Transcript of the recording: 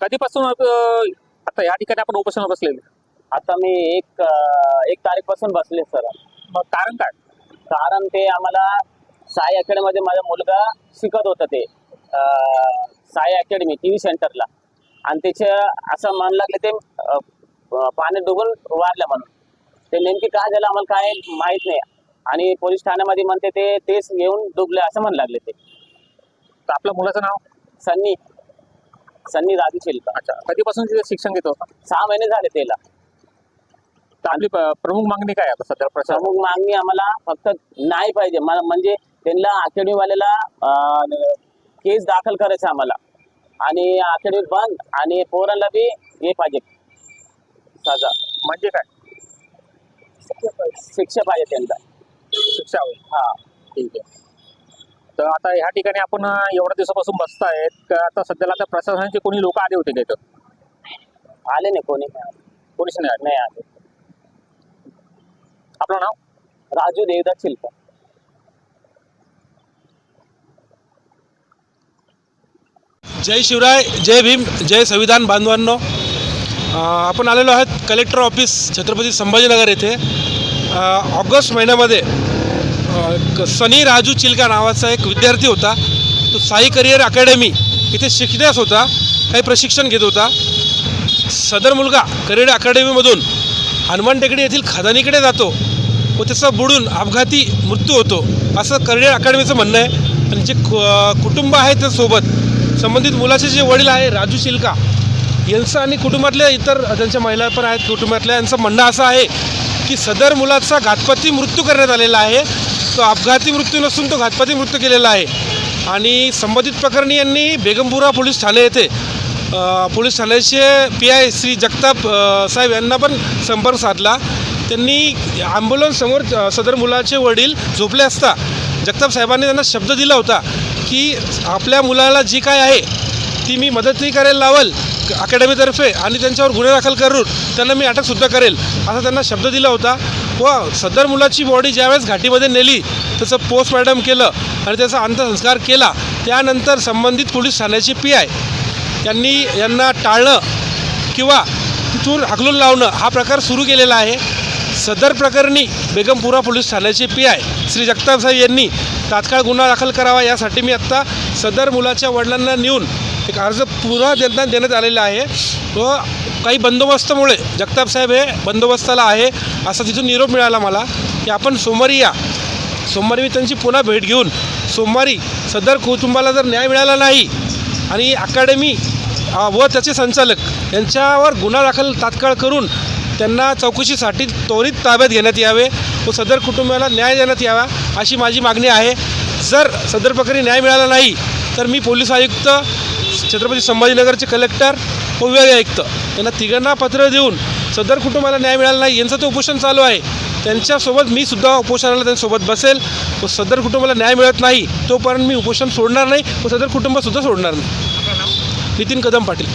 कधीपासून आता या ठिकाणी आपण उपोषण बसलेले? आता मी एक एक तारीखपासून बसले सर. मग कारण काय? कारण ते आम्हाला साई अकॅडमी मध्ये माझा मुलगा शिकत होता ते. साई अकॅडमी टी व्ही सेंटरला. आणि त्याचे असं म्हण लागले ते पाण्यात डुबून वारल्या म्हणून. ते नेमकी काय झालं आम्हाला काय माहीत नाही. आणि पोलीस ठाण्यामध्ये म्हणते ते तेच येऊन डुबले असं म्हण लागले ते. तर आपल्या मुलाचं नाव? सन्नी. सन्नी राजू शिल्पा अच्छा कधीपासून तिथे शिक्षण घेत? सहा महिने झाले त्याला. तर आपली प- प्रमुख मागणी काय आहे आता सध्या प्रशासन प्रमुख मागणी आम्हाला फक्त नाही पाहिजे. मला म्हणजे त्यांना अकॅडमीवाल्याला केस दाखल करायचं आम्हाला. आणि अकॅडमी बंद आणि पोरांना बी हे पाहिजे. सजा. म्हणजे काय? शिक्षा पाहिजे त्यांना. शिक्षा होईल. हा. ठीक आहे. तर आता ह्या ठिकाणी आपण एवढ्या दिवसापासून बसतायत तर आता सध्याला आता प्रशासनाचे कोणी लोक आले होते का इथं? आले नाही कोणी. कोणीच नाही आले? नाही आले. आपलं नाव? राजू देवदास शिल्पा. जय शिवराय जय भीम जय संविधान बांधवांनो. आपण आलेलो आहोत कलेक्टर ऑफिस छत्रपती संभाजीनगर येथे. ऑगस्ट महिन्यामध्ये सनी राजू चिलका नावाचा एक विद्यार्थी होता. तो साई करिअर अकॅडमी इथे शिकण्यास होता. काही प्रशिक्षण घेत होता. सदर मुलगा करिअर अकॅडमीमधून हनुमान टेकडी येथील खदानीकडे जातो व त्याचा बुडून अपघाती मृत्यू होतो. असं करिअर अकॅडमीचं म्हणणं आहे. आणि जे कु- कुटुंब आहे त्यासोबत संबंधित मुलाचे जे वडील आहे राजू चिलका यांचं आणि कुटुंबातल्या इतर त्यांच्या महिला पण आहेत कुटुंबातल्या यांचं म्हणणं असं आहे की सदर मुलाचा घातपाती मृत्यू करण्यात आलेला आहे. तो अपघाती मृत्यू नसून तो घातपाती मृत्यू केलेला आहे. आणि संबंधित प्रकरणी यांनी बेगमपुरा पोलीस ठाणे येथे पोलीस ठाण्याचे पी आय श्री जगताप साहेब यांना पण संपर्क साधला. त्यांनी ॲम्ब्युलन्ससमोर सदर मुलाचे वडील झोपले असता जगताप साहेबांनी त्यांना शब्द दिला होता की आपल्या मुलाला जी काय आहे ती मी मदतही करायला लावल अकॅडमीतर्फे आणि त्यांच्यावर गुन्हे दाखल करून त्यांना मी अटकसुद्धा करेल असा त्यांना शब्द दिला होता. व सदर मुलाची बॉडी ज्यावेळेस घाटीमध्ये नेली त्याचं पोस्टमॉर्टम केलं आणि त्याचा अंत्यसंस्कार केला त्यानंतर संबंधित पोलीस ठाण्याचे पी आय यांनी यांना टाळणं किंवा तिथून हाकलून लावणं हा प्रकार सुरू केलेला आहे. सदर प्रकरणी बेगमपुरा पोलीस ठाण्याचे पी आय श्री जगताप साहेब यांनी तात्काळ गुन्हा दाखल करावा यासाठी मी आत्ता सदर मुलाच्या वडिलांना नेऊन एक अर्ज पुन्हा त्यांना देण्यात आलेला आहे. व काही बंदोबस्तामुळे जगताप साहेब हे बंदोबस्ताला आहे असा तिथून निरोप मिळाला मला की आपण सोमवारी या. सोमवारी मी त्यांची पुन्हा भेट घेऊन सोमवारी सदर कुटुंबाला जर न्याय मिळाला नाही आणि अकॅडमी व त्याचे संचालक यांच्यावर गुन्हा दाखल तात्काळ करून त्यांना चौकशीसाठी त्वरित ताब्यात घेण्यात यावे व सदर कुटुंबाला न्याय देण्यात यावा अशी माझी मागणी आहे. जर सदर प्रकारे न्याय मिळाला नाही तर मी पोलीस आयुक्त छत्रपती संभाजीनगरचे कलेक्टर व ऐकतं यांना तिघांना पत्र देऊन सदर कुटुंबाला न्याय मिळाला नाही यांचं ते उपोषण चालू आहे. त्यांच्यासोबत मी सुद्धा उपोषणाला त्यांच्यासोबत बसेल. व सदर कुटुंबाला न्याय मिळत नाही तोपर्यंत मी उपोषण सोडणार नाही व सदर कुटुंबसुद्धा सोडणार नाही. नितीन कदम पाटील.